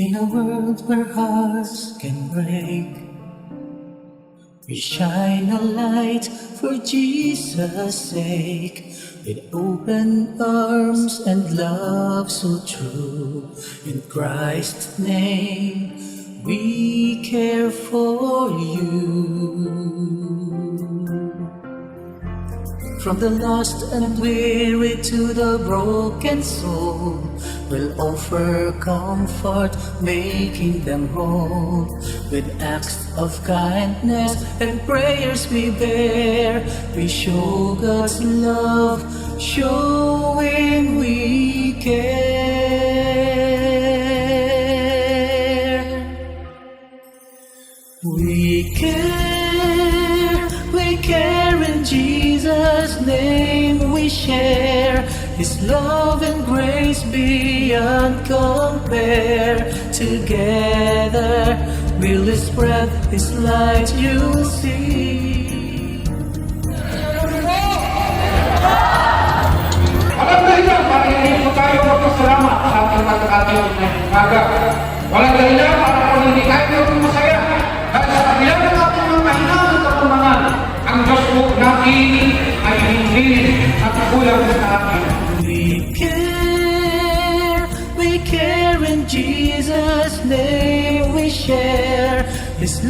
In a world where hearts can break, we shine a light for Jesus' sake. With open arms and love so true, in Christ's name we care for you. From the lost and weary to the broken soul, we'll offer comfort, making them whole. With acts of kindness and prayers we bear, we show God's love, showing we care. Share His love and grace beyond compare Together we'll spread His light you'll see Walang dahilan para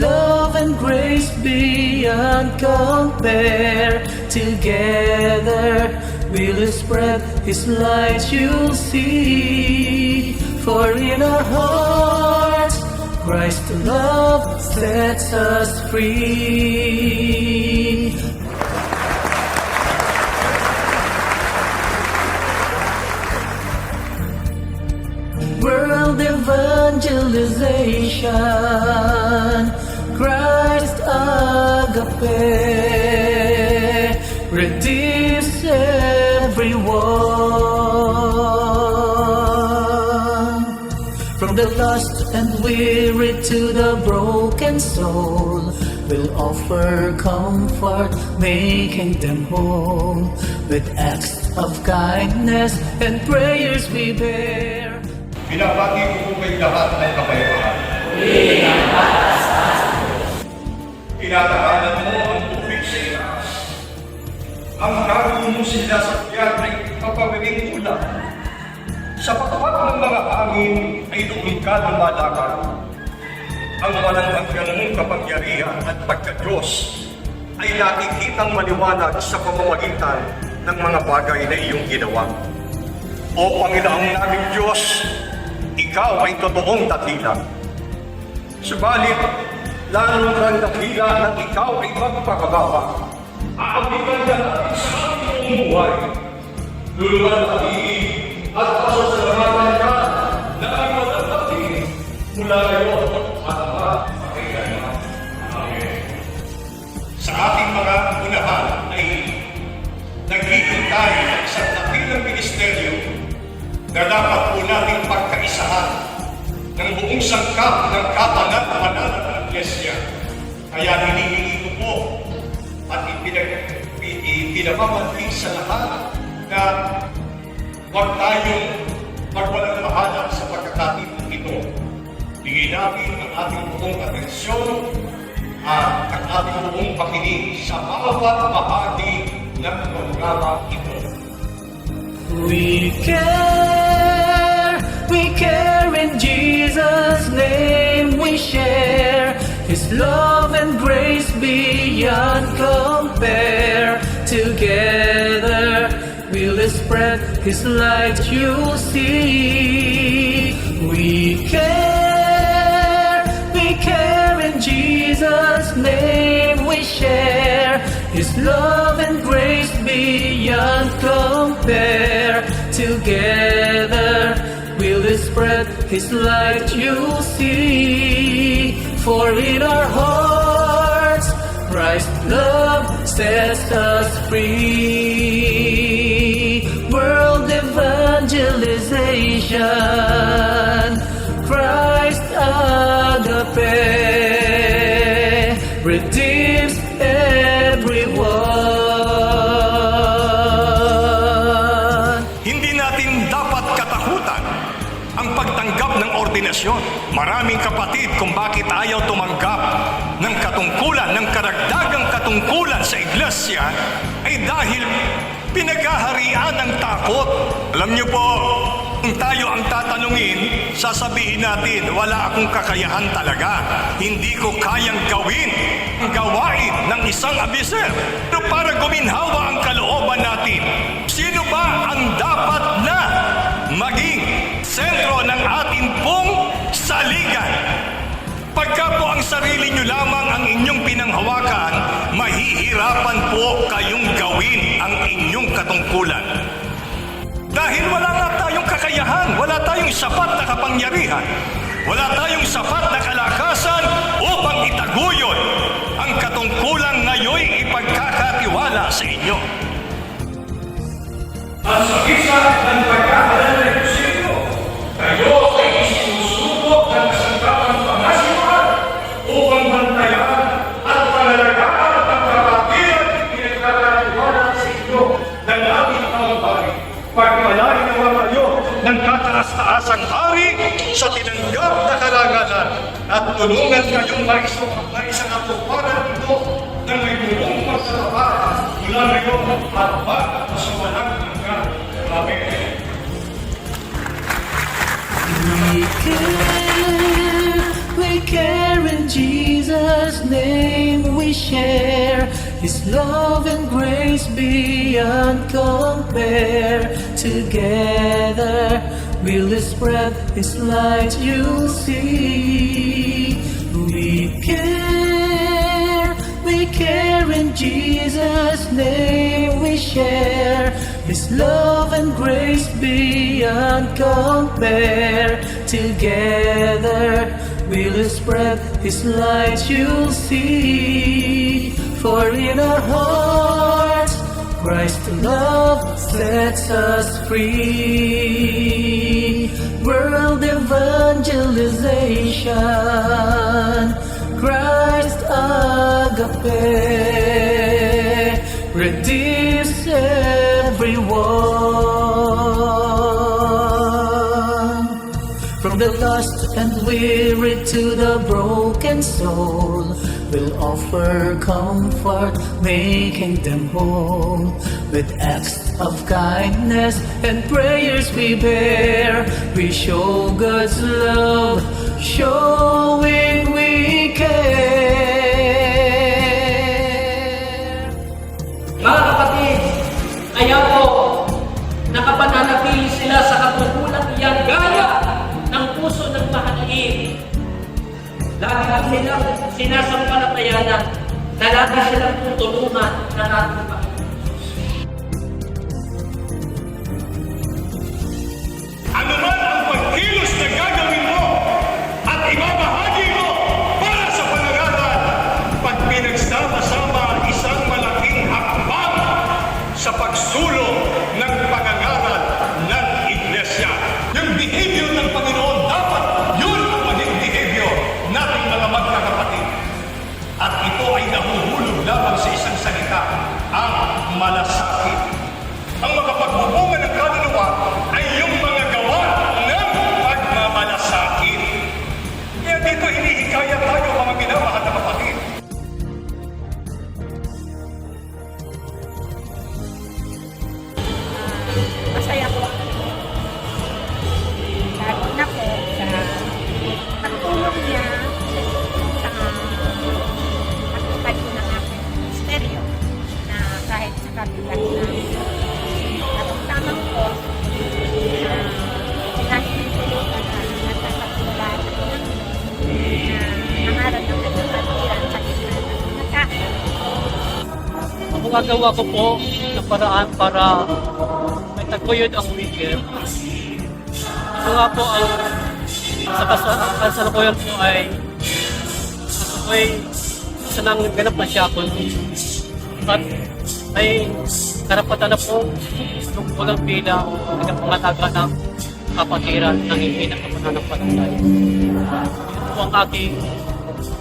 love and grace beyond compare. Together we'll spread His light you'll see. For in our hearts Christ's love sets us free. World evangelization, Christ agape, redeems everyone. From the lost and weary to the broken soul, we'll offer comfort, making them whole. With acts of kindness and prayers we bear. Binabati ko po kayo lahat ng kapayapaan. Tinatakalan mo ang tubig sa itaas. Ang gagawin mo sila sa tiyan ay kapamiging ulan. Sa pagkapat ng mga hangin ay doon ka lumalakad. Ang walang hanggan mong kapangyarihan at pagka-Diyos ay nakikitang maliwanag sa pamamagitan ng mga bagay na iyong ginawa. O Panginoong naming Diyos, Ikaw ay totoong dakila. Subalit, lalo kang dakila nang Ikaw ay magpakababa. Aabigan ka natin sa aming buhay. Luluan ang iig at pasasalamatan ka na ang matatapin mula ngayon at magpakailanman. Amen. Sa ating mga unahan ay nagiging tayo ng isang dakilang ministeryo na dapat po nating pagkaisahan ng buong sangkap ng ng. Kaya hinihingi ko po at ipinag, i- ipinamamanting sa lahat na huwag tayong magwalang mahala sa pagkakatipong ito. Bigyan natin ang ating buong atensyon at ang ating buong pakinig sa bawat bahagi ng programa ito. We care, we care in we'll His light you'll see. We care, we care in Jesus' name we share His love and grace beyond compare. Together we'll spread His light you'll see. For in our hearts Christ's love sets us free. Evangelization, Christ agape, redeems everyone. Hindi natin dapat katakutan ang pagtanggap ng ordinasyon. Maraming kapatid kung bakit ayaw tumanggap ng katungkulan, ng karagdagang katungkulan sa iglesia ay dahil pinaghaharian ng takot. Alam niyo po, kung tayo ang tatanungin, sasabihin natin, wala akong kakayahan talaga. Hindi ko kayang gawin ang gawain ng isang abiser. Pero para guminhawa ang kalooban natin, sino ba ang dapat na maging sentro ng ating pong saligan? Pagka po ang sarili nyo lamang ang inyong pinanghawakan, mahihirapan po kayong gawin ang inyong katungkulan. Dahil wala nga tayong kakayahan, wala tayong sapat na kapangyarihan, wala tayong sapat na kalakasan upang itaguyod ang katungkulan ngayon ipagkakatiwala sa inyo. Sa tinanggap na karangalan at tulungan kayong maiso na isang katuparan ito na may buong pagtatapat mula ngayon at ba sa walang hanggan. Amen. We care, we care in Jesus' name we share His love and grace beyond compare Together we'll spread His light you'll see We care, we care in Jesus' name we share His love and grace beyond compare. Together we'll spread His light you'll see. For in our hearts Christ's love sets us free. World evangelization, Christ agape, redeems everyone. The lost and weary to the broken soul, we'll offer comfort, making them whole. With acts of kindness and prayers we bear, we show God's love, showing sinasampalatayanan na silang tutulungan ng ating Panginoon. Gagawa ko po ng paraan para may taguyod ang weekend. Ito nga po ang sa kas- kasalukuyan po ay ako ay isa ng ganap na siyakol. At ay karapatan na po nung walang pila ng pangataga ng kapatiran ng hindi ng kapananampalataya. Ito po ang aking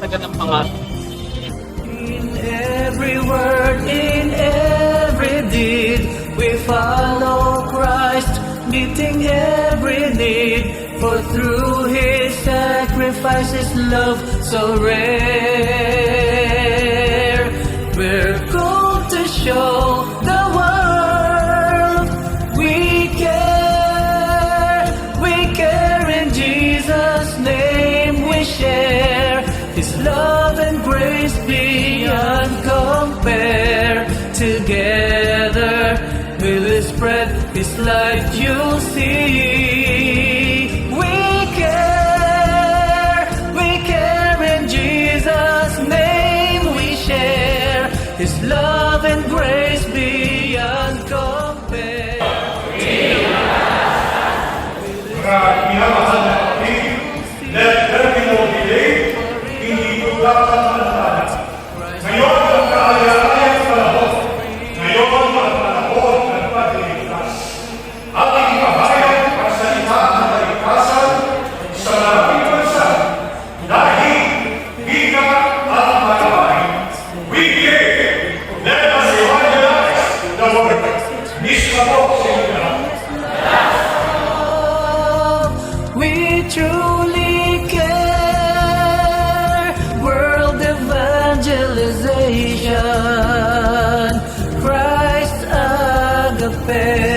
taganang pangarap. Every word, in every deed, we follow Christ, meeting every need. For through His sacrifice His love so rare. life. We truly care. World evangelization. Christ agape.